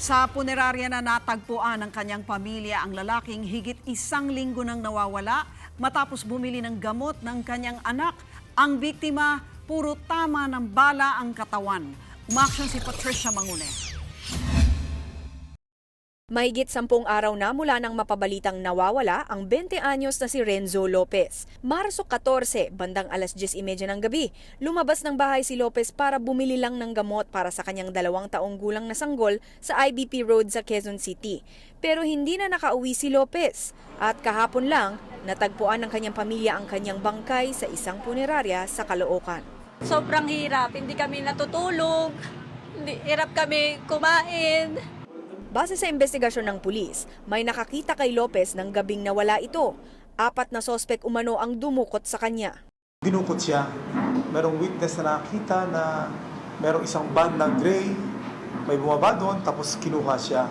Sa punerarya na natagpuan ng kanyang pamilya ang lalaking higit isang linggo nang nawawala matapos bumili ng gamot ng kanyang anak. Ang biktima, puro tama ng bala ang katawan. Umaksyon si Patricia Mangune. Mahigit sampung araw na mula nang mapabalitang nawawala ang 20 anyos na si Renzo Lopez. Marso 14, bandang alas 10.30 ng gabi, lumabas ng bahay si Lopez para bumili lang ng gamot para sa kanyang dalawang taong gulang na sanggol sa IBP Road sa Quezon City. Pero hindi na nakauwi si Lopez. At kahapon lang, natagpuan ng kanyang pamilya ang kanyang bangkay sa isang punerarya sa Caloocan. sobrang hirap. Hindi kami natutulog. Hirap kami kumain. Base sa investigasyon ng pulis, may nakakita kay Lopez ng gabing nawala ito. Apat na sospek umano ang dumukot sa kanya. Dinukot siya. Merong witness na nakita na merong isang van na gray, may bumaba doon, tapos kinuha siya.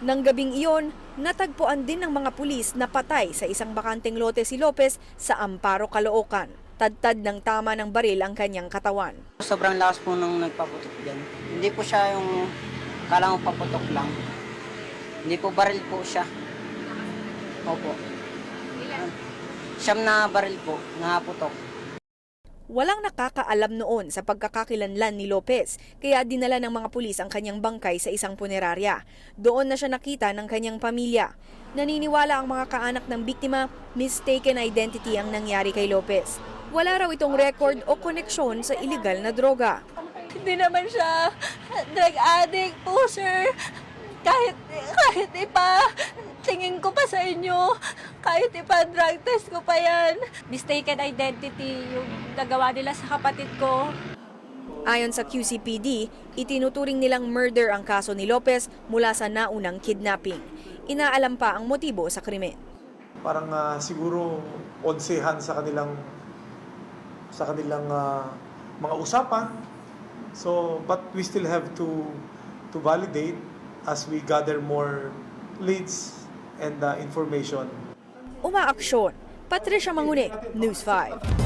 Nang gabing iyon, natagpuan din ng mga pulis na patay sa isang bakanteng lote si Lopez sa Amparo, Caloocan. Tadtad ng tama ng baril ang kanyang katawan. Sobrang lakas po nung nagpaputok dyan. Hindi po siya yung kala mo paputok lang. Hindi po baril po siya. Opo. Siyam na baril po, naputok. Walang nakakaalam noon sa pagkakakilanlan ni Lopez, kaya dinala ng mga pulis ang kanyang bangkay sa isang punerarya. Doon na siya nakita ng kanyang pamilya. Naniniwala ang mga kaanak ng biktima, mistaken identity ang nangyari kay Lopez. Wala raw itong record o koneksyon sa iligal na droga. Hindi naman siya drug addict po, sir. Kahit, kahit ipa, tingin ko pa sa inyo, kahit ipa drug test ko pa yan. Mistaken identity yung nagawa nila sa kapatid ko. Ayon sa QCPD, itinuturing nilang murder ang kaso ni Lopez mula sa naunang kidnapping. Inaalam pa ang motibo sa krimen. Parang ah, siguro onsehan sa kanilang sa kanilang ah, mga usapan. So, but we still have to to validate as we gather more leads and ah, information. Umaaksyon. Patricia Mangune, News 5.